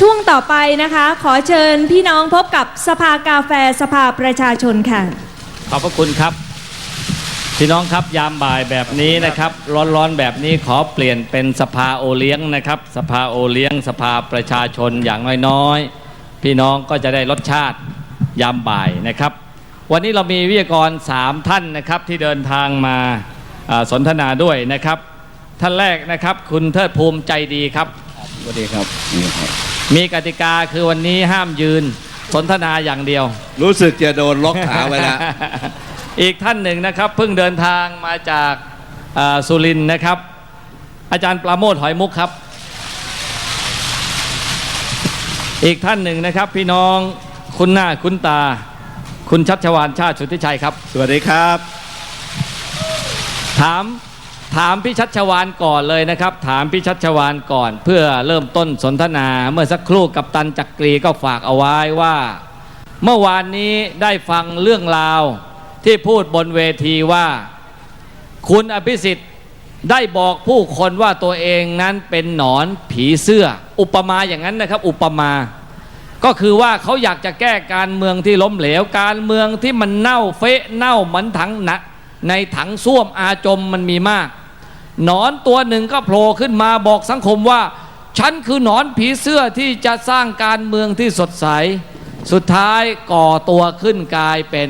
ช่วงต่อไปนะคะ ขอเชิญพี่น้องพบกับสภากาแฟสภาประชาชนค่ะ ขอบพระคุณครับ พี่น้องครับยามบ่ายแบบนี้นะครับ ร้อนๆแบบนี้ขอเปลี่ยนเป็นสภาโอเลี้ยงนะครับ สภาโอเลี้ยง สภาประชาชนอย่างน้อยๆ พี่น้องก็จะได้รสชาติยามบ่ายนะครับ วันนี้เรามีวิทยากรสามท่านนะครับที่เดินทางมาอ่าสนทนาด้วยนะครับ ท่านแรกนะครับ คุณเทิดภูมิใจดีครับสวัสดีครับนี่ครับ มีกติกาคือวันนี้ห้ามยืนสนทนาอย่างเดียว รู้สึกจะโดนล็อกขาไว้แล้ว อีกท่านหนึ่งนะครับเพิ่งเดินทางมาจากอ่าสุรินทร์นะครับ อาจารย์ปราโมทหอยมุกครับ อีกท่านหนึ่งนะครับ พี่น้องคุณหน้าคุณตา คุณชัชวานชาติสุทธิชัยครับ สวัสดีครับ ถาม ถามพี่ชัชวานก่อนเลยนะครับ ถามพี่ชัชวานก่อน เพื่อเริ่มต้นสนทนาเมื่อสักครู่กับตันจักรีก็ฝากเอาไว้ว่า เมื่อวานนี้ได้ฟังเรื่องราวที่พูดบนเวทีว่า คุณอภิสิทธิ์ได้บอกผู้คนว่าตัวเองนั้นเป็นหนอนผีเสื้อ อุปมาอย่างนั้นนะครับ อุปมา ก็คือว่าเขาอยากจะแก้การเมืองที่ล้มเหลวการเมืองที่มันเน่าเฟะเน่าเหมือนถังหนะในถังส้วมอาจมมันมีมาก หนอนตัวหนึ่งก็โผล่ขึ้นมาบอกสังคมว่า ฉันคือหนอนผีเสื้อที่จะสร้างการเมืองที่สดใส สุดท้ายก่อตัวขึ้นกลายเป็น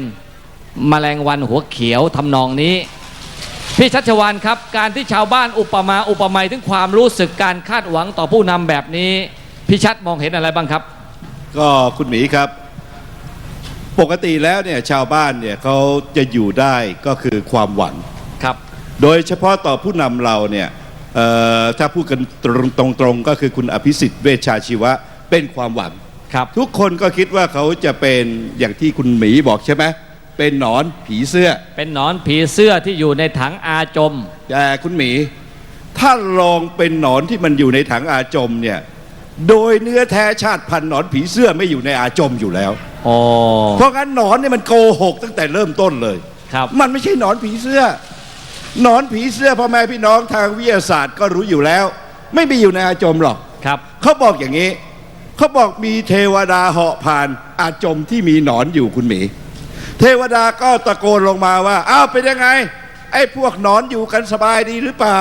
มแมลงวันหัวเขียวทำนองนี้ พี่ชัชวานครับ การที่ชาวบ้านอุปมาอุปไมยถึงความรู้สึกการคาดหวังต่อผู้นำแบบนี้ พี่ชัดมองเห็นอะไรบ้างครับ ก็คุณหมีครับ ปกติแล้วเนี่ยชาวบ้านเนี่ยเขาจะอยู่ได้ก็คือความหวัง โดยเฉพาะต่อผู้นำเราเนี่ยเอ่อถ้าพูดกันตรงๆก็คือคุณอภิสิทธิ์เวชชาชีวะเป็นความหวังครับทุกคนก็คิดว่าเขาจะเป็นอย่างที่คุณหมีบอกใช่ไหมเป็นหนอนผีเสื้อ เป็นหนอนผีเสื้อที่อยู่ในถังอาจมแต่คุณหมี ถ้าลองเป็นหนอนที่มันอยู่ในถังอาจมเนี่ยโดยเนื้อแท้ชาติพันธุ์หนอนผีเสื้อไม่อยู่ในอาจมอยู่แล้วอ๋อเพราะงั้นหนอนเนี่ยมันโกหกตั้งแต่เริ่มต้นเลยครับ มันไม่ใช่หนอนผีเสื้อ หนอนผีเสื้อพ่อแม่พี่น้องทางวิทยาศาสตร์ก็รู้อยู่แล้ว ไม่มีอยู่ในอาจมหรอกครับ เขาบอกอย่างนี้ เขาบอกมีเทวดาเหาะผ่านอาจมที่มีหนอนอยู่คุณหมี เทวดาก็ตะโกนลงมาว่าอ้าวเป็นยังไง ไอ้พวกหนอนอยู่กันสบายดีหรือเปล่า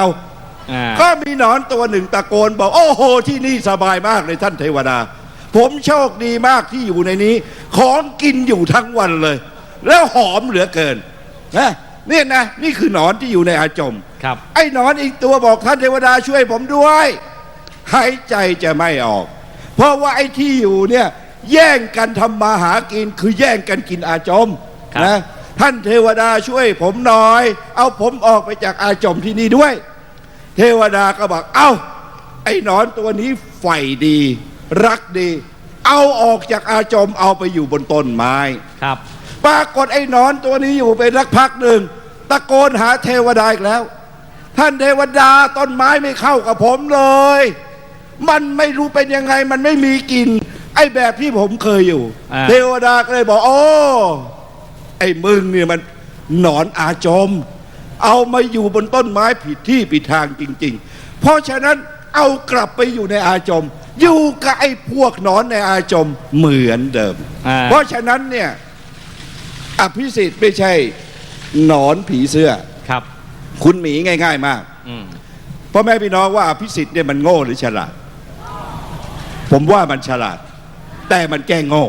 อ่า ก็มีหนอนตัวหนึ่งตะโกนบอก โอ้โห ที่นี่สบายมากเลยท่านเทวดา ผมโชคดีมากที่อยู่ในนี้ ของกินอยู่ทั้งวันเลย แล้วหอมเหลือเกินนะ เนี่ยนะนี่คือหนอนที่อยู่ในอาจมครับ ไอ้หนอนอีกตัวบอกท่านเทวดาช่วยผมด้วยหายใจจะไม่ออก เพราะว่าไอ้ที่อยู่เนี่ยแย่งกันทำมาหากินคือแย่งกันกินอาจมครับนะท่านเทวดาช่วยผมหน่อย เอาผมออกไปจากอาจมที่นี่ด้วย เทวดาก็บอกเอ้า ไอ้หนอนตัวนี้ใฝ่ดี รักดี เอาออกจากอาจมเอาไปอยู่บนต้นไม้ครับ ปรากฏไอ้หนอนตัวนี้อยู่ไปรักพักหนึ่งตะโกนหาเทวดาอีกแล้ว ท่านเทวดาต้นไม้ไม่เข้ากับผมเลย มันไม่รู้เป็นยังไง มันไม่มีกลิ่นไอ้แบบที่ผมเคยอยู่อ่าเทวดาก็เลยบอกโอ้ไอ้มึงเนี่ยมันหนอนอาจมเอามาอยู่บนต้นไม้ผิดที่ผิดทางจริง ๆ เพราะฉะนั้นเอากลับไปอยู่ในอาจม อยู่กับไอ้พวกหนอนในอาจมเหมือนเดิมอ่าเพราะฉะนั้นเนี่ย อภิสิทธิ์ไม่ใช่หนอนผีเสื้อ ครับ คุณหมีง่าย ๆ มากอืมพ่อแม่พี่น้องว่าอภิสิทธิ์เนี่ยมันโง่หรือฉลาด ผมว่ามันฉลาด แต่มันแกล้งโง่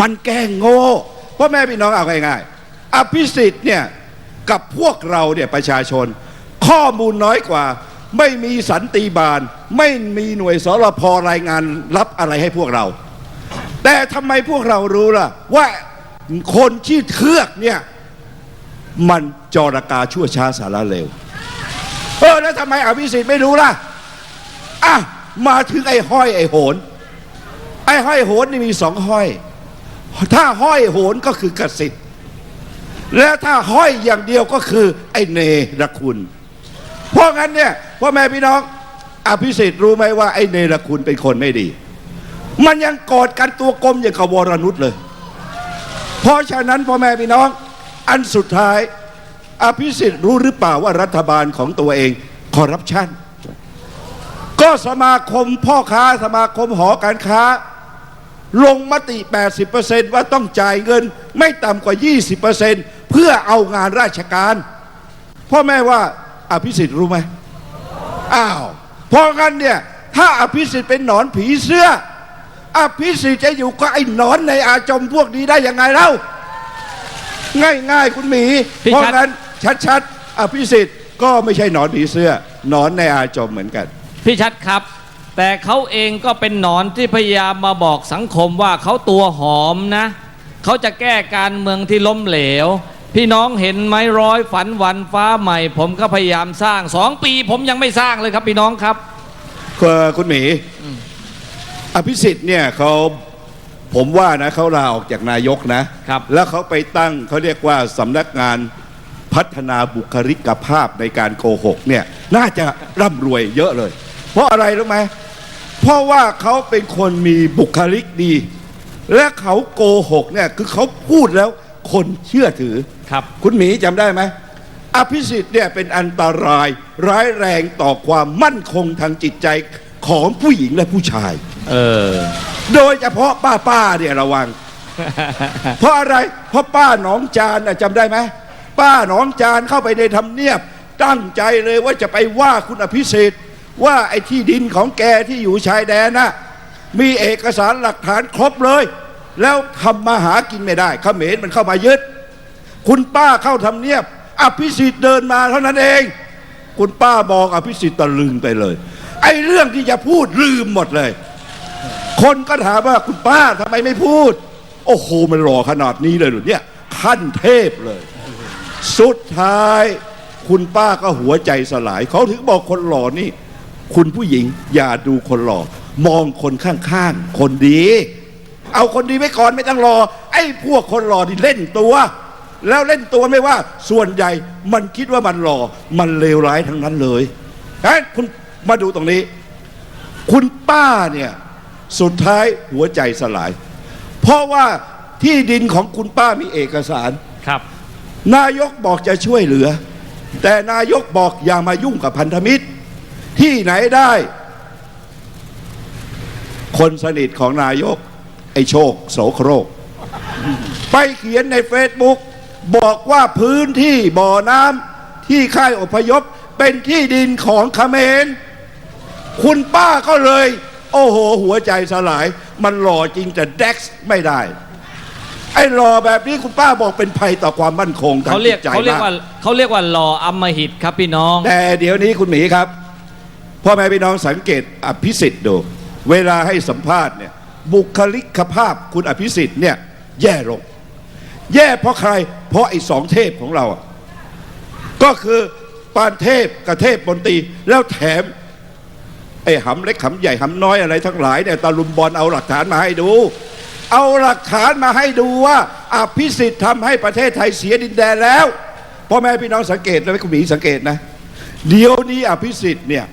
มันแกล้งโง่พ่อแม่พี่น้องเอาง่ายๆอภิสิทธิ์เนี่ยกับพวกเราเนี่ยประชาชน ข้อมูลน้อยกว่า ไม่มีสันติบาล ไม่มีหน่วยสรพรายงานรับอะไรให้พวกเรา แต่ทำไมพวกเรารู้ล่ะ ว่า คนที่เทือกเนี่ย มันจรกาชั่วช้าสาระเลวเออ แล้วทำไมอภิสิทธิ์ไม่รู้ล่ะอะมาถึงไอ้ห้อยไอ้โหน ไอ้ห้อยโหนนี่มีสองห้อย ถ้าห้อยโหนก็คือกสิทธิ์และถ้าห้อยอย่างเดียวก็คือไอ้เนรคุณ เพราะงั้นเนี่ยพ่อแม่พี่น้อง อภิสิทธิ์รู้ไหมว่าไอ้เนรคุณเป็นคนไม่ดี มันยังกอดกันตัวกลมอย่างกับวรนุษย์เลย เพราะฉะนั้นพ่อแม่พี่น้อง อันสุดท้าย อภิสิทธิ์รู้หรือเปล่าว่ารัฐบาลของตัวเองคอร์รัปชันกก็สมาคมพ่อค้าสมาคมหอการค้า ลงมติ 80%ว่าต้องจ่ายเงินไม่ต่ำกว่า 20%เพื่อเอางานราชการ พ่อแม่ว่าอภิสิทธิ์รู้ไหมอ้าวเพราะงั้นเนี่ย ถ้าอภิสิทธิ์เป็นหนอนผีเสื้อ อภิสิทธิ์จะอยู่กับไอ้หนอนในอาจมพวกนี้ได้ยังไงเล่าง่ายๆคุณหมี พี่เพราะชัดงั้นชัดๆอภิสิทธิ์ก็ไม่ใช่หนอนผีเสื้อหนอนในอาจมเหมือนกัน พี่ชัดครับ แต่เขาเองก็เป็นหนอนที่พยายามมาบอกสังคมว่าเขาตัวหอมนะ เขาจะแก้การเมืองที่ล้มเหลว พี่น้องเห็นไหมร้อยฝันวันฟ้าใหม่ ผมก็พยายามสร้างสองปี ผมยังไม่สร้างเลยครับพี่น้องครับคือคุณหมี อภิสิทธิ์เนี่ยเขาผมว่านะเขาลาออกจากนายกนะครับ แล้วเขาไปตั้งเขาเรียกว่าสำนักงานพัฒนาบุคลิกภาพในการโกหกเนี่ยน่าจะร่ำรวยเยอะเลย เพราะอะไรรู้ไหมเพราะว่าเขาเป็นคนมีบุคลิกดี และเขาโกหกเนี่ยคือเขาพูดแล้วคนเชื่อถือครับ คุณหมีจำได้ไหมอภิสิทธิ์เนี่ยเป็นอันตรายร้ายแรงต่อความมั่นคงทางจิตใจ ของผู้หญิงและผู้ชาย เออ โดยเฉพาะป้าป้าๆเนี่ยระวัง เพราะอะไร เพราะป้าหนองจานน่ะจำได้ไหมป้าหนองจานเข้าไปในทำเนียบ ตั้งใจเลยว่าจะไปว่าคุณอภิสิทธิ์ว่าไอ้ที่ดินของแกที่อยู่ชายแดนน่ะมีเอกสารหลักฐานครบเลย แล้วทำมาหากินไม่ได้เขมรมันเข้ามายึด คุณป้าเข้าทำเนียบ อภิสิทธิ์เดินมาเท่านั้นเอง คุณป้ามองอภิสิทธิ์ตะลึงไปเลย ไอ้เรื่องที่จะพูดลืมหมดเลย คนก็ถามว่าคุณป้าทำไมไม่พูด โอ้โหมันหล่อขนาดนี้เลยหรือเนี่ยขั้นเทพเลย สุดท้าย คุณป้าก็หัวใจสลาย เขาถึงบอกคนหล่อนี่ คุณผู้หญิงอย่าดูคนหล่อ มองคนข้างๆ คนดี เอาคนดีไว้ก่อนไม่ต้องรอ ไอ้พวกคนหล่อที่เล่นตัว แล้วเล่นตัวไม่ว่า ส่วนใหญ่มันคิดว่ามันหล่อ มันเลวร้ายทั้งนั้นเลยงั้คุณ มาดูตรงนี้ คุณป้าเนี่ยสุดท้ายหัวใจสลาย เพราะว่าที่ดินของคุณป้ามีเอกสาร ครับ นายกบอกจะช่วยเหลือ แต่นายกบอกอย่ามายุ่งกับพันธมิตร ที่ไหนได้ คนสนิทของนายก ไอ้โชค โสโครก ไปเขียนในเฟซบุ๊กบอกว่าพื้นที่บ่อน้ำที่ค่ายอพยพเป็นที่ดินของเขมร คุณป้าก็เลย โอ้โห หัวใจสลาย มันหล่อจริงแต่เด็กซ์ไม่ได้ ไอ้หล่อแบบนี้คุณป้าบอกเป็นภัยต่อความมั่นคงทางเขาจิเรียกตใจเขาเรียกมากว่าเขาเรียกว่าหล่ออำมหิตครับพี่น้อง แต่เดี๋ยวนี้คุณหมีครับพ่อแม่พี่น้องสังเกตอภิสิทธิ์ดู เวลาให้สัมภาษณ์เนี่ย บุคลิกภาพคุณอภิสิทธิ์เนี่ย แย่ลง แย่เพราะใคร เพราะไอ้สองเทพของเราอะก็คือปานเทพกับเทพบนตรีแล้วแถม ไอ้หำเล็กหำใหญ่หำน้อยอะไรทั้งหลายเนี่ยตะลุมบอลเอาหลักฐานมาให้ดู เอาหลักฐานมาให้ดูว่าอภิสิทธิ์ทำให้ประเทศไทยเสียดินแดนแล้วพ่อแม่พี่น้องสังเกตนะคุณหมีสังเกตนะ เดี๋ยวนี้อภิสิทธิ์เนี่ย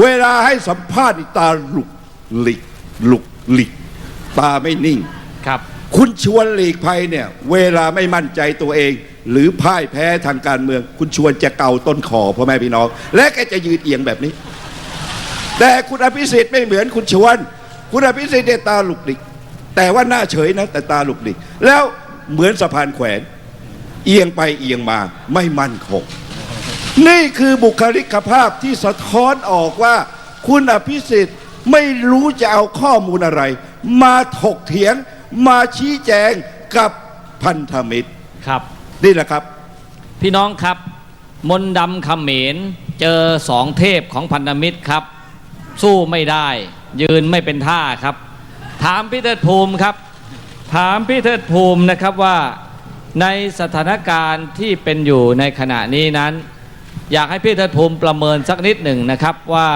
เวลาให้สัมภาษณ์นี่ตาหลุกหลิกหลุกหลิกตาไม่นิ่งครับ คุณชวนหลีกภัยเนี่ย เวลาไม่มั่นใจตัวเอง หรือพ่ายแพ้ทางการเมือง คุณชวนจะเกาต้นคอพ่อแม่พี่น้อง และแกจะยืนเอียงแบบนี้ แต่คุณอภิสิทธิ์ไม่เหมือนคุณชวน คุณอภิสิทธิ์เนี่ยตาหลุกหลิกแต่ว่าหน้าเฉยนะแต่ตาหลุกหลิกแล้วเหมือนสะพานแขวน เอียงไปเอียงมาไม่มั่นคง นี่คือบุคลิกภาพที่สะท้อนออกว่า คุณอภิสิทธิ์ไม่รู้จะเอาข้อมูลอะไร มาถกเถียงมาชี้แจงกับพันธมิตรครับ นี่แหละครับ พี่น้องครับ มนต์ดำเขมรเจอสองเทพของพันธมิตรครับ สู้ไม่ได้ ยืนไม่เป็นท่าครับ ถามพี่เทิดภูมิครับ ถามพี่เทิดภูมินะครับว่าในสถานการณ์ที่เป็นอยู่ในขณะนี้นั้น อยากให้พี่เทิดภูมิประเมินสักนิดหนึ่งนะครับว่า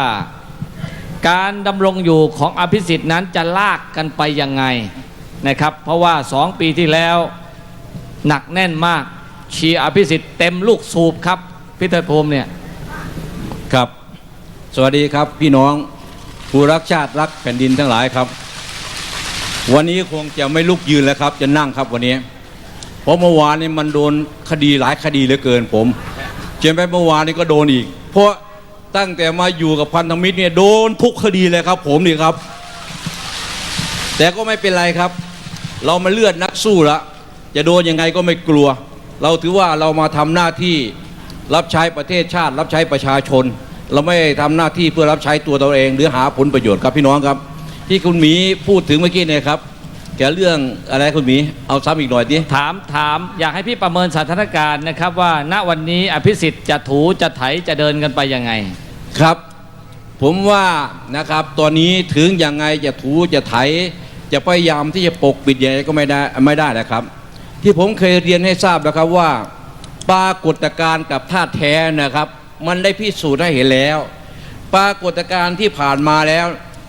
การดำรงอยู่ของอภิสิทธิ์นั้นจะลากกันไปยังไงนะครับ เพราะว่าสองปีที่แล้วหนักแน่นมากเชียร์อภิสิทธิ์เต็มลูกสูบครับพี่เทิดภูมิเนี่ยครับ สวัสดีครับพี่น้องผู้รักชาติรักแผ่นดินทั้งหลายครับ วันนี้คงจะไม่ลุกยืนแล้วครับ จะนั่งครับวันนี้ เพราะเมื่อวานนี้มันโดนคดีหลายคดีเหลือเกินผมเจนไปเมื่อวานนี้ก็โดนอีก เพราะตั้งแต่มาอยู่กับพันธมิตรเนี่ยโดนทุกคดีเลยครับ ผมนี่ครับ แต่ก็ไม่เป็นไรครับ เรามาเลือดนักสู้ละจะโดนยังไงก็ไม่กลัว เราถือว่าเรามาทำหน้าที่รับใช้ประเทศชาติ รับใช้ประชาชน เราไม่ทำหน้าที่เพื่อรับใช้ตัวเราเอง หรือหาผลประโยชน์ครับพี่น้องครับ ที่คุณหมีพูดถึงเมื่อกี้เนี่ยครับแกเรื่องอะไรคุณหมีเอาซ้ำอีกหน่อยดิถามถามอยากให้พี่ประเมินสถานการณ์นะครับ ว่าณวันนี้อภิสิทธิ์จะถูจะไถจะเดินกันไปยังไงครับ ผมว่านะครับตอนนี้ถึงยังไงจะถูจะไถ จะพยายามที่จะปกปิดยังไงก็ไม่ได้ไม่ได้นะครับ ที่ผมเคยเรียนให้ทราบนะครับว่าปรากฏการณ์กับท่าตุแท้นะครับ มันได้พิสูจน์ให้เห็นแล้ว ปรากฏการณ์ที่ผ่านมาแล้ว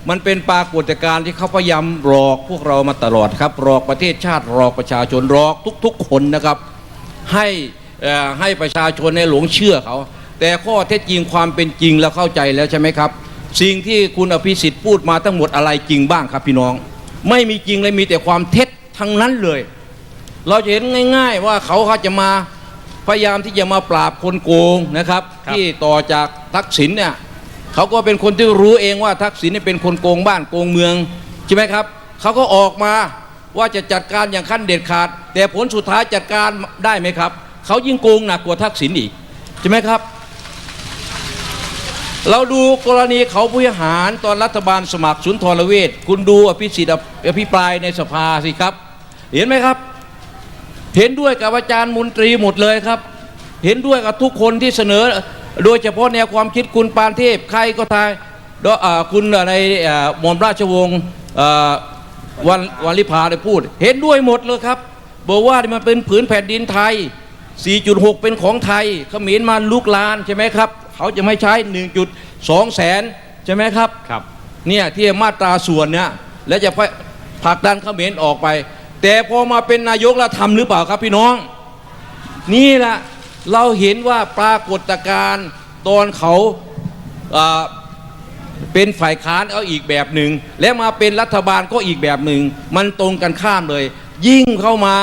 มันเป็นปรากฏการณ์ที่เขาพยายามหลอกพวกเรามาตลอดครับหลอกประเทศชาติหลอกประชาชนหลอกทุกๆ คนนะครับให้ให้ประชาชนในหลงเชื่อเขา แต่ข้อเท็จจริงความเป็นจริงเราเข้าใจแล้วใช่ไหมครับ สิ่งที่คุณอภิสิทธิ์พูดมาทั้งหมดอะไรจริงบ้างครับพี่น้อง ไม่มีจริงเลยมีแต่ความเท็จทั้งนั้นเลย เราจะเห็นง่าย ๆ ว่าเขาเขาจะมา พยายามที่จะมาปราบคนโกงนะครับครับ ที่ต่อจากทักษิณเนี่ยเขาก็เป็นคนที่รู้เองว่าทักษิณเนี่ยเป็นคนโกงบ้านโกงเมืองใช่ไหมครับเขาก็ออกมาว่าจะจัดการอย่างขั้นเด็ดขาด แต่ผลสุดท้ายจัดการได้ไหมครับเขายิ่งโกงหนักกว่าทักษิณอีกใช่ไหมครับ เราดูกรณีเขาผู้หารตอนรัฐบาลสมัครสุนทรเวชคุณดูอภิสิทธิ์อภิปรายในสภาสิครับ เห็นไหมครับ เห็นด้วยกับอาจารย์มนตรีหมดเลยครับ เห็นด้วยกับทุกคนที่เสนอ โดยเฉพาะแนวความคิดคุณปานเทพใครก็ทายดอ่าคุณอะไรอ่าหม่อมราชวงศ์อ่าวันวันลิพาได้พูด เห็นด้วยหมดเลยครับบอกว่ามันเป็นผืนแผ่นดินไทย 4.6 เป็นของไทยเขมรมาลุกลานใช่ไหมครับเขาจะไม่ใช้ 1.2 แสนใช่ไหมครับครับเนี่ยที่มาตราส่วนเนี่ยแล้วจะผลักดันเขมรออกไป แต่พอมาเป็นนายกแล้วทำหรือเปล่าครับพี่น้อง นี่แหละเราเห็นว่าปรากฏการณ์ตอนเขาอ่าเป็นฝ่ายค้านเอาอีกแบบหนึ่งและมาเป็นรัฐบาลก็อีกแบบหนึ่งมันตรงกันข้ามเลย ยิ่งเข้ามา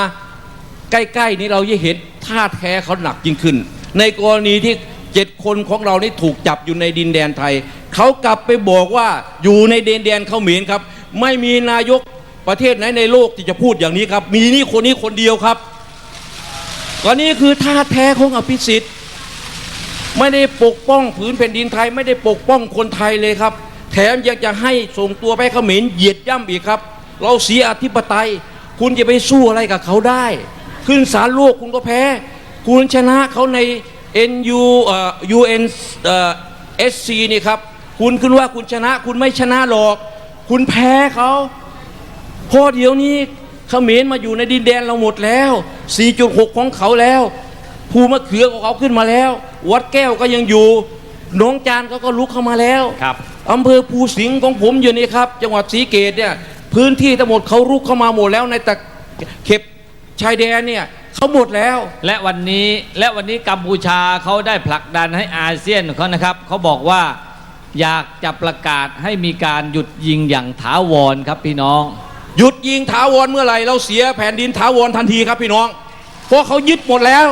ใกล้ๆนี้เราจะเห็นท่าแท้เขาหนักยิ่งขึ้น ในกรณีที่เจ็ดคนของเรานี่ถูกจับอยู่ในดินแดนไทย เขากลับไปบอกว่าอยู่ในดินแดนเขาหมรครับ ไม่มีนายก ประเทศไหนในโลกที่จะพูดอย่างนี้ครับ มีนี่คนนี้คนเดียวครับก็นี่คือท่าแท้ของอภิสิทธิ์ ไม่ได้ปกป้องผืนแผ่นดินไทย ไม่ได้ปกป้องคนไทยเลยครับ แถมยังจะให้ส่งตัวไปเขมรเหยียดย่ำอีกครับ เราเสียอธิปไตย คุณจะไปสู้อะไรกับเขาได้ ขึ้นศาลโลกคุณก็แพ้ คุณชนะเขาใน NU เอ่อ UN เอ่อ SC นี่ครับ คุณขึ้นว่าคุณชนะ คุณไม่ชนะหรอก คุณแพ้เขา เพอเดี๋ยวนี้เขมรมาอยู่ในดินแดนเราหมดแล้ว 4.6 ของเขาแล้ว ภูมะเขือของเขาขึ้นมาแล้ว วัดแก้วก็ยังอยู่หนองจานเขาก็ลุกเข้ามาแล้วครับอำเภอภูสิงห์ของผมอยู่นี่ครับ จังหวัดศรีเกตเนี่ยพื้นที่ทั้งหมดเขารุกเข้ามาหมดแล้วในตะเข็บชายแดนเนี่ยเขาหมดแล้ว และวันนี้และวันนี้กัมพูชาเขาได้ผลักดันให้อาเซียนเขานะครับเขาบอกว่าอยากจะประกาศให้มีการหยุดยิงอย่างถาวรครับพี่น้อง หยุดยิงถาวรเมื่อไหร่เราเสียแผ่นดินถาวรทันทีครับพี่น้อง เพราะเขายึดหมดแล้ว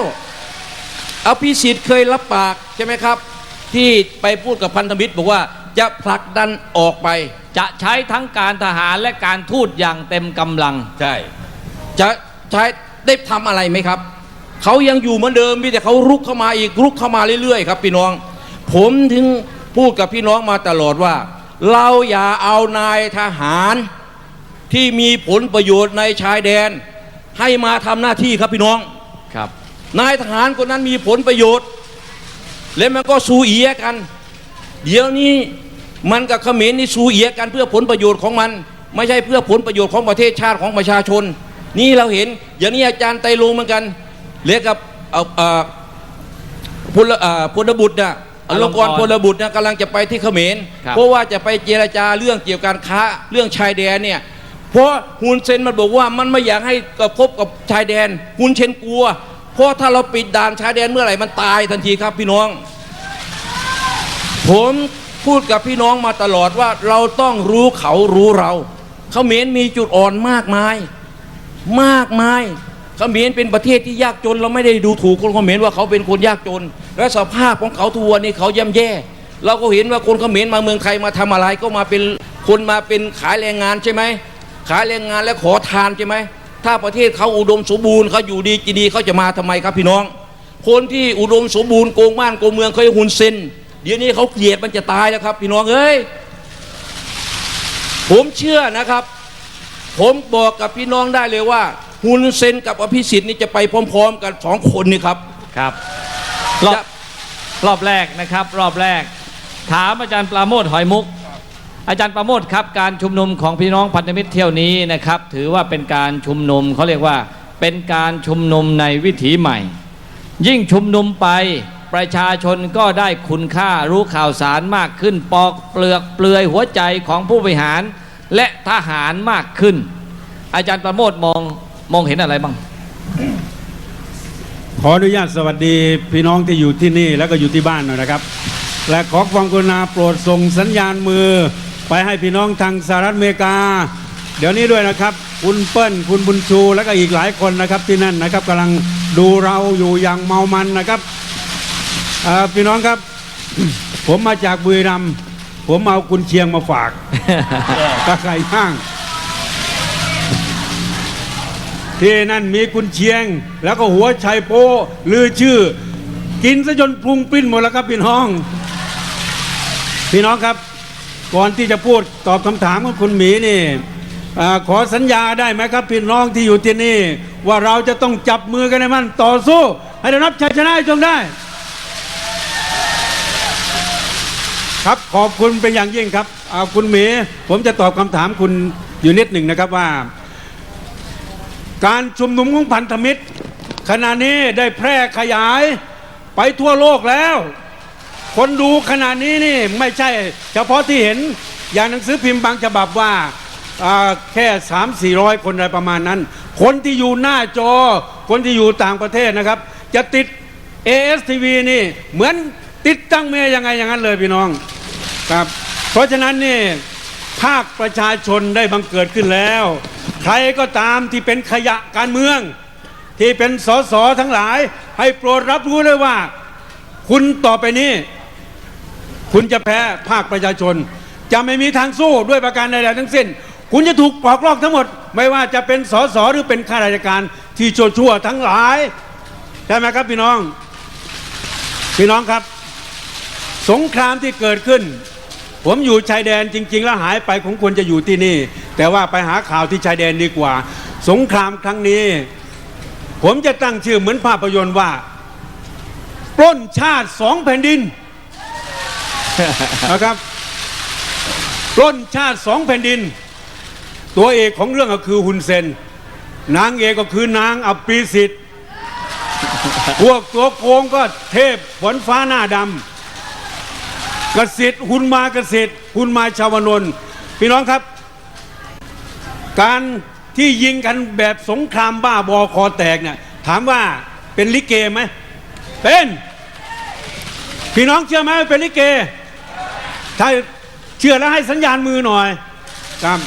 อภิสิทธิ์เคยรับปากใช่ไหมครับ ที่ไปพูดกับพันธมิตรบอกว่าจะผลักดันออกไป จะใช้ทั้งการทหารและการทูตอย่างเต็มกำลัง ใช่ จะใช้ได้ทำอะไรไหมครับ เขายังอยู่เหมือนเดิมมีแต่เขารุกเข้ามาอีกรุกเข้ามาเรื่อยๆครับพี่น้อง ผมถึงพูดกับพี่น้องมาตลอดว่า เราอย่าเอานายทหาร ที่มีผลประโยชน์ในชายแดน ให้มาทำหน้าที่ครับพี่น้อง ครับ นายทหารคนนั้นมีผลประโยชน์ และมันก็สูเอียกัน เดี๋ยวนี้มันกับเขมรนี่สูเอียกันเพื่อผลประโยชน์ของมัน ไม่ใช่เพื่อผลประโยชน์ของประเทศชาติของประชาชน นี่เราเห็นอย่างนี้อาจารย์ไตรลงค์เหมือนกันเรียกกับเอ่อเอ่อพลเอ่อพลบุตรนะอลงกรณ์พลบุตรนะกำลังจะไปที่เขมร ครับเพราะว่าจะไปเจรจาเรื่องเกี่ยวกับการค้าเรื่องชายแดนเนี่ย เพราะฮุนเซนมันบอกว่ามันไม่อยากให้กระทบกับชายแดนฮุนเซนกลัว เพราะถ้าเราปิดด่านชายแดนเมื่อไหร่มันตายทันทีครับพี่น้อง ผมพูดกับพี่น้องมาตลอดว่าเราต้องรู้เขารู้เราเขมรมีจุดอ่อนมากมาย มากมายเขมรเป็นประเทศที่ยากจน เราไม่ได้ดูถูกคนเขมรว่าเขาเป็นคนยากจน และสภาพของเขาทุกวันนี้เขาย่ำแย่ เราก็เห็นว่าคนเขมรมาเมืองไทยมาทำอะไรก็มาเป็นคนมาเป็นขายแรงงานใช่ไหม ขายแรงงานและขอทานใช่ไหมถ้าประเทศเขาอุดมสมบูรณ์เขาอยู่ดีกินดีเขาจะมาทำไมครับพี่น้อง คนที่อุดมสมบูรณ์โกงบ้านโกงเมืองเคยหุ่นเซนเดี๋ยวนี้เขาเกลียดมันจะตายแล้วครับ พี่น้องเอ้ยผมเชื่อนะครับ ผมบอกกับพี่น้องได้เลยว่าฮุนเซนกับอภิสิทธิ์นี่จะไปพร้อม ๆ กันสองคนนี่ครับครับรอบรอบแรกนะครับ รอบแรก ถามอาจารย์ปราโมทหอยมุก อาจารย์ปราโมทครับการชุมนุมของพี่น้องพันธมิตรเที่ยวนี้นะครับ ถือว่าเป็นการชุมนุมเขาเรียกว่า เป็นการชุมนุมในวิถีใหม่ ยิ่งชุมนุมไปประชาชนก็ได้คุณค่ารู้ข่าวสารมากขึ้น ปอกเปลือกเปลือยหัวใจของผู้บริหาร และทหารมากขึ้น อาจารย์ประโมทมองมองเห็นอะไรบ้าง ขออนุญาตสวัสดีพี่น้องที่อยู่ที่นี่แล้วก็อยู่ที่บ้านหน่อยนะครับและขอความกรุณาโปรดส่งสัญญาณมือ ไปให้พี่น้องทางสหรัฐอเมริกา เดี๋ยวนี้ด้วยนะครับ คุณเปิ้ลคุณบุญชูแล้วก็อีกหลายคนนะครับที่นั่นนะครับกำลังดูเราอยู่อย่างเมามันนะครับเอ่อพี่น้องครับ ผมมาจากบุรีรัมย์ผมเอากุนเชียงมาฝากก็ไก่ย่าง ที่นั่นมีกุนเชียง แล้วก็หัวไชัยโปลือชื่อ กินซะจนปรุงปริ้นหมดแล้วครับพี่น้อง พี่น้องครับ ก่อนที่จะพูดตอบคำถามของคุณหมีนี่ขอสัญญาได้ไหมครับพี่น้องที่อยู่ที่นี่ ว่าเราจะต้องจับมือกันให้มันต่อสู้ ให้ได้รับชัยชนะให้จงได้ ครับขอบคุณเป็นอย่างยิ่งครับคุณหมี ผมจะตอบคำถามคุณอยู่นิดหนึ่งนะครับว่า การชุมนุมของพันธมิตร ขณะนี้ได้แพร่ขยายไปทั่วโลกแล้ว คนดูขณะนี้นี่ไม่ใช่ เฉพาะที่เห็นอย่างหนังสือพิมพ์บางฉบับว่าอ่สาแค่3 4 0 0คนอะไรประมาณนั้น คนที่อยู่หน้าจอ คนที่อยู่ต่างประเทศนะครับ จะติด ASTV นี่เหมือนติดตั้งเมย์ยังไงอย่างนั้นเลยพี่น้องครับ เพราะฉะนั้นนี่ภาคประชาชนได้บังเกิดขึ้นแล้ว ใครก็ตามที่เป็นขยะการเมือง ที่เป็นสสทั้งหลาย ให้โปรดรับรู้เลยว่า คุณต่อไปนี้ คุณจะแพ้ภาคประชาชน จะไม่มีทางสู้ด้วยประการใดๆทั้งสิ้น คุณจะถูกปลอกลอกทั้งหมด ไม่ว่าจะเป็นสสหรือเป็นข้าราชการที่ชั่วๆทั้งหลายใช่ไหมครับพี่น้อง พี่น้องครับ สงครามที่เกิดขึ้น ผมอยู่ชายแดนจริง ๆ แล้วหายไปของควรจะอยู่ที่นี่ แต่ว่าไปหาข่าวที่ชายแดนดีกว่า สงครามครั้งนี้ ผมจะตั้งชื่อเหมือนภาพยนตร์ว่าปล้นชาติสองแผ่นดิน นะครับปล้นชาติสองแผ่นดิน ตัวเอกของเรื่องก็คือฮุนเซน นางเอกก็คือนางอัปปีสิทธิ์พวกตัวโกงก็เทพฝนฟ้าหน้าดำกสิทธิ์หุนมากสิทธิ์หุนมาชาวนนท์พี่น้องครับ การที่ยิงกันแบบสงครามบ้าบอคอแตกเนี่ยถามว่าเป็นลิเกไหมเป็น พี่น้องเชื่อไหมว่าเป็นลิเก ถ้าเชื่อแล้วให้สัญญาณมือหน่อยครับ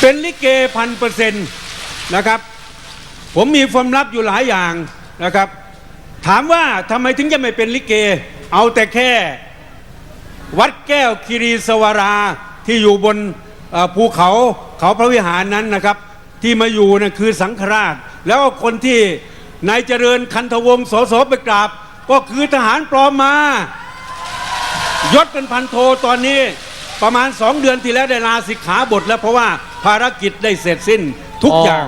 เป็นลิเกพันเปอร์เซ็นต์นะครับ ผมมีความลับอยู่หลายอย่างนะครับ ถามว่าทำไมถึงจะไม่เป็นลิเก เอาแต่แค่ วัดแก้วคีรีสวราที่อยู่บนภูเขาเขาพระวิหารนั้นนะครับ ที่มาอยู่นะคือสังฆราช แล้วคนที่นายเจริญคันธวงศ์สสไปกราบ ก็คือทหารปลอมมา ยศเป็นพันโทตอนนี้ประมาณสองเดือนที่แล้วได้ลาสิกขาบทแล้วเพราะว่าภารกิจได้เสร็จสิ้นทุกอย่าง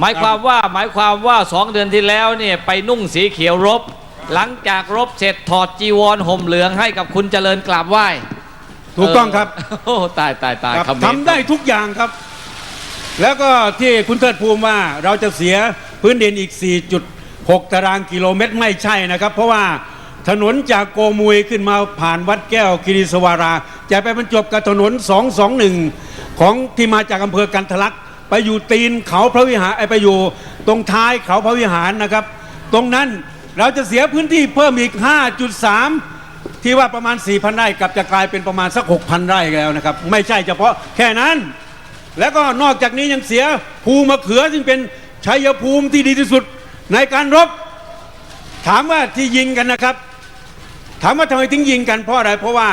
หมายความว่าหมายความว่าสองเดือนที่แล้วเนี่ยไปนุ่งสีเขียวรบ หลังจากรบเสร็จถอดจีวรห่มเหลืองให้กับคุณเจริญกราบไหว้ถูกต้องครับโอ้ตายตายตายครับคำนี้ทำได้ทุกอย่างครับ แล้วก็ที่คุณเทิดภูมิว่าเราจะเสียพื้นดินอีก 4.6 ตารางกิโลเมตรไม่ใช่นะครับ เพราะว่า ถนนจากโกมุยขึ้นมาผ่านวัดแก้วกิริสวารา จะไปบรรจบกับถนน 221 ของที่มาจากอำเภอกันทะลักไปอยู่ตีนเขาพระวิหารไปอยู่ตรงท้ายเขาพระวิหารนะครับ ตรงนั้นเราจะเสียพื้นที่เพิ่มอีก 5.3 ที่ว่าประมาณ 4,000 ไร่กับจะกลายเป็นประมาณสัก 6,000 ไร่แล้วนะครับ ไม่ใช่เฉพาะแค่นั้น แล้วก็นอกจากนี้ยังเสียภูมะเขือซึ่งเป็นชัยภูมิที่ดีที่สุดในการรบ ถามว่าที่ยิงกันนะครับ ถามว่าทำไมถึงยิงกันเพราะอะไรเพราะว่า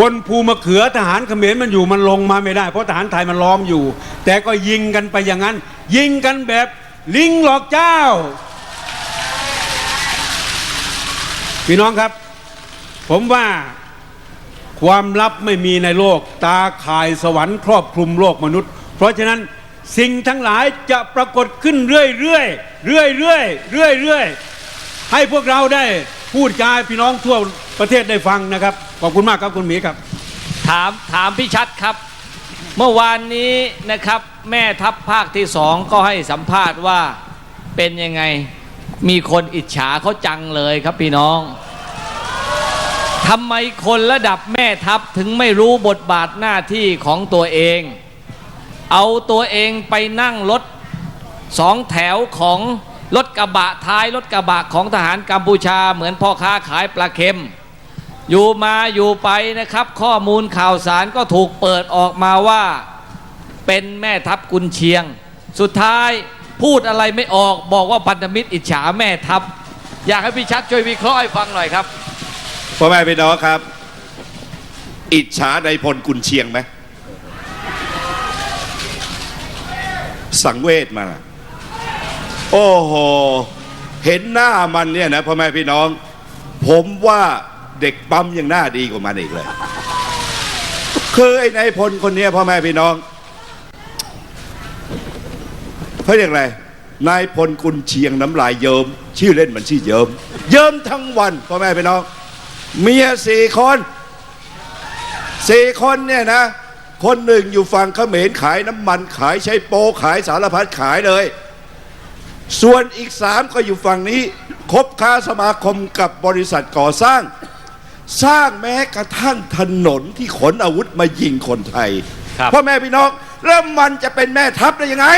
บนภูมะเขือทหารเขมรมันอยู่มันลงมาไม่ได้ เพราะทหารไทยมันล้อมอยู่ แต่ก็ยิงกันไปอย่างนั้น ยิงกันแบบลิงหลอกเจ้า พี่น้องครับ ผมว่าความลับไม่มีในโลก ตาข่ายสวรรค์ครอบคลุมโลกมนุษย์ เพราะฉะนั้นสิ่งทั้งหลายจะปรากฏขึ้นเรื่อยเรื่อยเรื่อยเรื่อยเรื่อยเรื่อยๆให้พวกเราได้ พูดจาให้พี่น้องทั่วประเทศได้ฟังนะครับ ขอบคุณมากครับคุณหมีครับ ถามถามพี่ชัดครับ เมื่อวานนี้นะครับ แม่ทัพภาคที่สองก็ให้สัมภาษณ์ว่าเป็นยังไงมีคนอิจฉาเขาจังเลยครับพี่น้องทำไมคนระดับแม่ทัพถึงไม่รู้บทบาทหน้าที่ของตัวเอง เอาตัวเองไปนั่งรถสองแถวของ รถกระบะท้ายรถกระบะของทหารกัมพูชาเหมือนพ่อค้าขายปลาเค็ม อยู่มาอยู่ไปนะครับ ข้อมูลข่าวสารก็ถูกเปิดออกมาว่าเป็นแม่ทัพกุนเชียง สุดท้ายพูดอะไรไม่ออกบอกว่าพันธมิตรอิจฉาแม่ทัพ อยากให้พี่ชัดช่วยวิเคราะห์ให้ฟังหน่อยครับพ่อแม่พี่น้องครับ อิจฉาในพลกุนเชียงไหมสังเวชมา โอ้โห เห็นหน้ามันเนี่ยนะพ่อแม่พี่น้อง ผมว่าเด็กปั๊มยังหน้าดีกว่ามันอีกเลย คือไอ้นายพลคนเนี้ยพ่อแม่พี่น้องเขาเรียกอะไร นายพลกุนเชียงน้ำลายเยิมชื่อเล่นมันชื่อเยิม เยิมทั้งวันพ่อแม่พี่น้อง เมียสี่คนสี่คนเนี่ยนะ คนหนึ่งอยู่ฝั่งเขมรขายน้ำมันขายใช้โปขายสารพัดขายเลย ส่วนอีกสามก็อยู่ฝั่งนี้ คบค้าสมาคมกับบริษัทก่อสร้าง สร้างแม้กระทั่งถนนที่ขนอาวุธมายิงคนไทยครับ พ่อแม่พี่น้องแล้วมันจะเป็นแม่ทัพได้ยังไง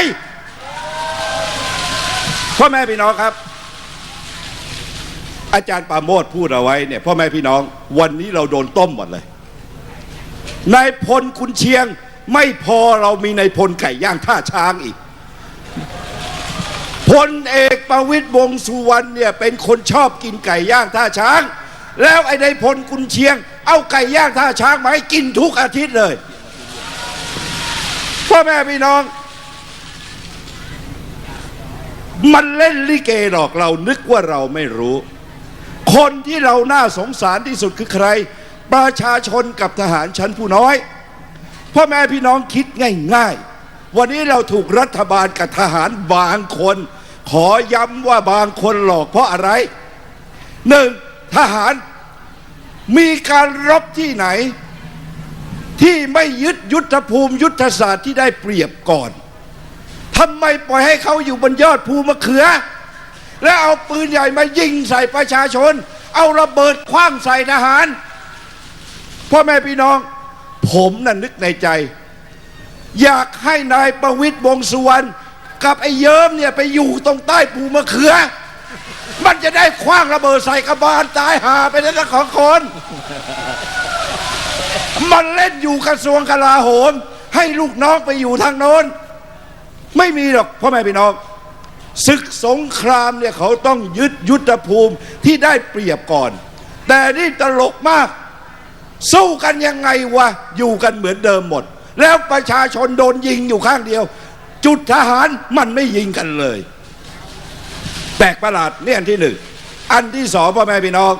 พ่อแม่พี่น้องครับ อาจารย์ปราโมดพูดเอาไว้เนี่ยพ่อแม่พี่น้องวันนี้เราโดนต้มหมดเลยนายพลคุณเชียง ไม่พอเรามีนายพลไก่ย่างท่าช้างอีก พลเอกประวิตยวงษ์สุวรรณเนี่ยเป็นคนชอบกินไก่ย่างท่าช้าง แล้วไอ้ในพลคุณเชียง เอาไก่ย่างท่าช้างมาให้กินทุกอาทิตย์เลยพ่อแม่พี่น้อง มันเล่นลิเกหรอกเรานึกว่าเราไม่รู้ คนที่เราน่าสงสารที่สุดคือใคร ประชาชนกับทหารชั้นผู้น้อยพ่อแม่พี่น้องคิดง่าย ๆ วันนี้เราถูกรัฐบาลกับทหารบางคน ขอย้ำว่าบางคนหลอกเพราะอะไรหนึ่งทหารมีการรบที่ไหน ที่ไม่ยึดยุทธภูมิยุทธศาสตร์ที่ได้เปรียบก่อนทำไมปล่อยให้เขาอยู่บนยอดภูมะเขือ แล้วเอาปืนใหญ่มายิงใส่ประชาชน เอาระเบิดคว้างใส่ทหารพ่อแม่พี่น้อง ผมน่ะนึกในใจ อยากให้นายประวิตยวงสุวรรณ กับไอ้เยิ้มเนี่ยไปอยู่ตรงใต้ภูมะเขือ มันจะได้คว้างระเบิดใส่กระบาลตายหาไปทั้งของคน มันเล่นอยู่กระทรวงกลาโหม ให้ลูกน้องไปอยู่ทางโน้น ไม่มีหรอกพ่อแม่พี่น้องศึกสงครามเนี่ยเขาต้องยึดยุทธภูมิที่ได้เปรียบก่อน แต่นี่ตลกมาก สู้กันยังไงวะ อยู่กันเหมือนเดิมหมด แล้วประชาชนโดนยิงอยู่ข้างเดียว จุดทหารมันไม่ยิงกันเลย แปลกประหลาดนี่อันที่หนึ่ง อันที่สองพ่อแม่พี่น้อง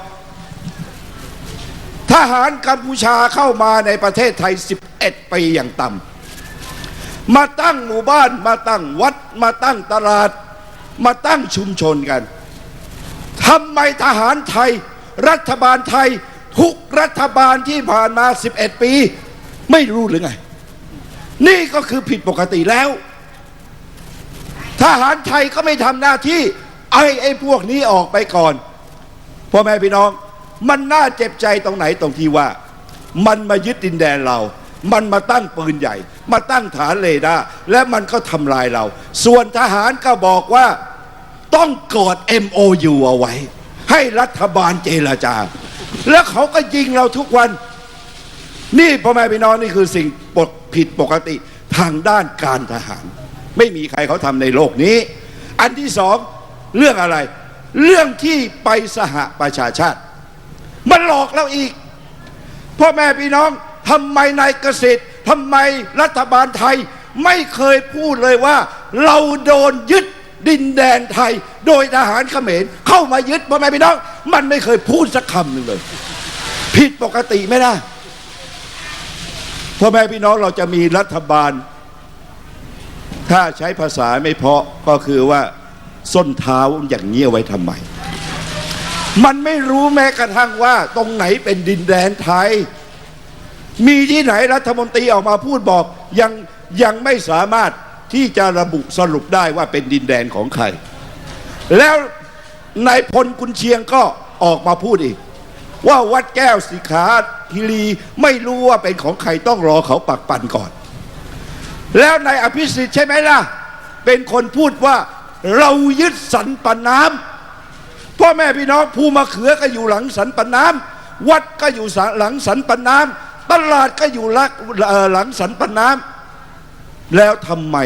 ทหารกัมพูชาเข้ามาในประเทศไทย 11 ปีอย่างต่ำมาตั้งหมู่บ้านมาตั้งวัด มาตั้งตลาด มาตั้งชุมชนกันทำไมทหารไทย รัฐบาลไทย ทุกรัฐบาลที่ผ่านมา 11 ปี ไม่รู้หรือไง นี่ก็คือผิดปกติแล้ว ทหารไทยก็ไม่ทำหน้าที่ไอ้ไอ้พวกนี้ออกไปก่อนพ่อแม่พี่น้อง มันน่าเจ็บใจตรงไหนตรงที่ว่า มันมายึดดินแดนเรา มันมาตั้งปืนใหญ่ มาตั้งฐานเรดาร์และมันก็ทำลายเรา ส่วนทหารก็บอกว่าต้องกอด MOU เอาไว้ ให้รัฐบาลเจรจา แล้วเขาก็ยิงเราทุกวัน นี่พ่อแม่พี่น้องนี่คือสิ่งปผิดปกติทางด้านการทหาร ไม่มีใครเขาทำในโลกนี้ อันที่สองเรื่องอะไร เรื่องที่ไปสหประชาชาติ มันหลอกเราอีกพ่อแม่พี่น้องทำไมนายเกษตรทำไมรัฐบาลไทยไม่เคยพูดเลยว่า เราโดนยึดดินแดนไทย โดยทหารเขมรเข้ามายึดพ่อแม่พี่น้อง มันไม่เคยพูดสักคำหนึ่งเลย ผิดปกติไหมล่ะพ่อแม่พี่น้องเราจะมีรัฐบาล ถ้าใช้ภาษาไม่เพาะก็คือว่าส้นเท้าอย่างนี้เอาไว้ทำไม มันไม่รู้แม้กระทั่งว่าตรงไหนเป็นดินแดนไทย มีที่ไหนรัฐมนตรีออกมาพูดบอกยังยังไม่สามารถที่จะระบุสรุปได้ว่าเป็นดินแดนของใคร แล้วนายพลกุนเชียงก็ออกมาพูดอีก ว่าวัดแก้วสิขาคิรีไม่รู้ว่าเป็นของใครต้องรอเขาปักปันก่อน แล้วนายอภิสิทธิ์ใช่ไหมล่ะ เป็นคนพูดว่าเรายึดสันปะน้ำพ่อแม่พี่น้องภูมะเขือก็อยู่หลังสันปะน้ำวัดก็อยู่หลังสันปะน้ำตลาดก็อยู่หลังเอ่อหลังสันปะน้ำแล้วทำไม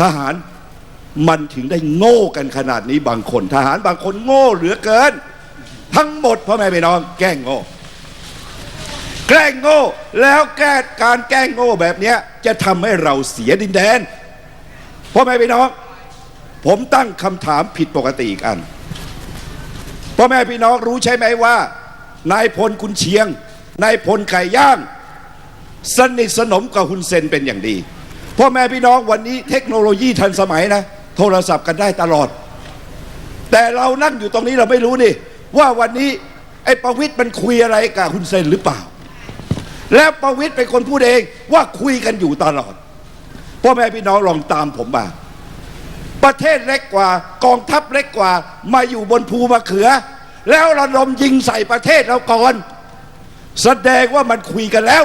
ทหารมันถึงได้โง่กันขนาดนี้บางคน ทหารบางคนโง่เหลือเกิน ทั้งหมดพ่อแม่พี่น้องแก้งโง่ แกล้งโง่ แล้วแก้การแกล้งโง่แบบนี้จะทำให้เราเสียดินแดนพ่อแม่พี่น้อง ผมตั้งคำถามผิดปกติอีกอันพ่อแม่พี่น้องรู้ใช่ไหมว่านายพลคุณเชียงนายพลไก่ย่าง สนิทสนมกับคุณเซนเป็นอย่างดีพ่อแม่พี่น้องวันนี้เทคโนโลยีทันสมัยนะ โทรศัพท์กันได้ตลอด แต่เรานั่งอยู่ตรงนี้เราไม่รู้นี่ ว่าวันนี้ไอ้ประวิตยมันคุยอะไรกับคุณเซนหรือเปล่า แล้วประวิตยเป็นคนพูดเองว่าคุยกันอยู่ตลอดพ่อแม่พี่น้องลองตามผมมา ประเทศเล็กกว่ากองทัพเล็กกว่า มาอยู่บนภูมะเขือ แล้วระดมยิงใส่ประเทศเราก่อน แสดงว่ามันคุยกันแล้ว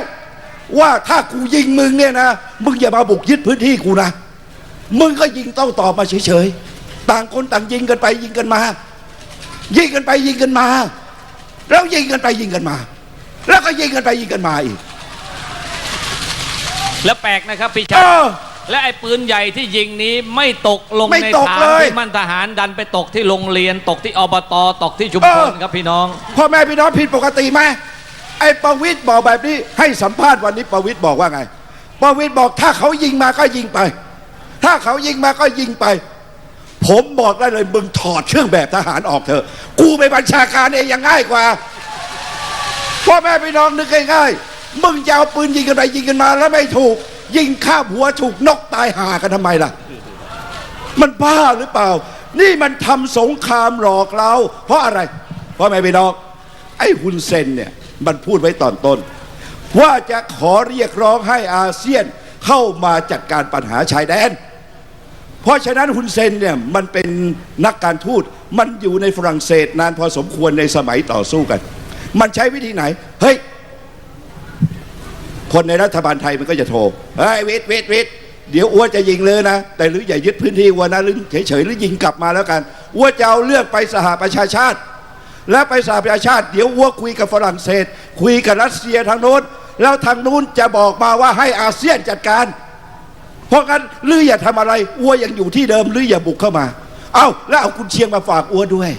ว่าถ้ากูยิงมึงเนี่ยนะมึงอย่ามาบุกยึดพื้นที่กูนะมึงก็ยิงต้องตอบมาเฉยๆต่างคนต่างยิงกันไปยิงกันมา ยิงกันไปยิงกันมา แล้วยิงกันไปยิงกันมา แล้วก็ยิงกันไปยิงกันมาอีก แล้วแปลกนะครับพี่เอชัดอและไอ้ปืนใหญ่ที่ยิงนี้ไม่ตกลงไม่ในตกฐานเลยที่มันทหารดันไปตกที่โรงเรียนตกที่อบตตกที่ชุมพลเออ ครับพี่น้อง พ่อแม่พี่น้องผิดปกติไหมไอ้ประวิตยบอกแบบนี้ให้สัมภาษณ์วันนี้ประวิตยบอกว่าไงประวิตยบอกถ้าเขายิงมาก็ยิงไป ถ้าเขายิงมาก็ยิงไป ผมบอกได้เลยมึงถอดเครื่องแบบทหารออกเถอะ กูไปบัญชาการเองยังง่ายกว่า พ่อแม่พี่น้องนึกง่ายๆมึงจะเอาปืนยิงกันไปยิงกันมาแล้วไม่ถูก ยิงข้ามหัวถูกนกตายหากันทำไมล่ะ มันบ้าหรือเปล่า นี่มันทำสงครามหลอกเรา เพราะอะไรพราะไม่ไปน้องไอ้ฮุนเซนเนี่ยมันพูดไว้ตอนต้น ว่าจะขอเรียกร้องให้อาเซียนเข้ามาจัดการปัญหาชายแดน เพราะฉะนั้นฮุนเซนเนี่ยมันเป็นนักการทูตมันอยู่ในฝรั่งเศสนานพอสมควรในสมัยต่อสู้กัน มันใช้วิธีไหน เฮ้ย คนในรัฐบาลไทยมันก็จะโทรเฮ้ยเวทเวทเวทเดี๋ยวอ้วนจะยิงเลยนะ แต่หรืออย่ายึดพื้นที่อ้วนนะหรือเฉยๆหรือยิงกลับมาแล้วกันอ้วนจะเอาเรื่องไปสหประชาชาติ และไปสหประชาชาติ เดี๋ยวอ้วนคุยกับฝรั่งเศส คุยกับรัสเซียทางโน้น แล้วทางนู้นจะบอกมาว่าให้อาเซียนจัดการ เพราะงั้นหรืออย่าทำอะไรอ้วยังอยู่ที่เดิมหรืออย่าบุกเข้ามา เอาแล้วเอาคุณเชียงมาฝากอ้วด้วย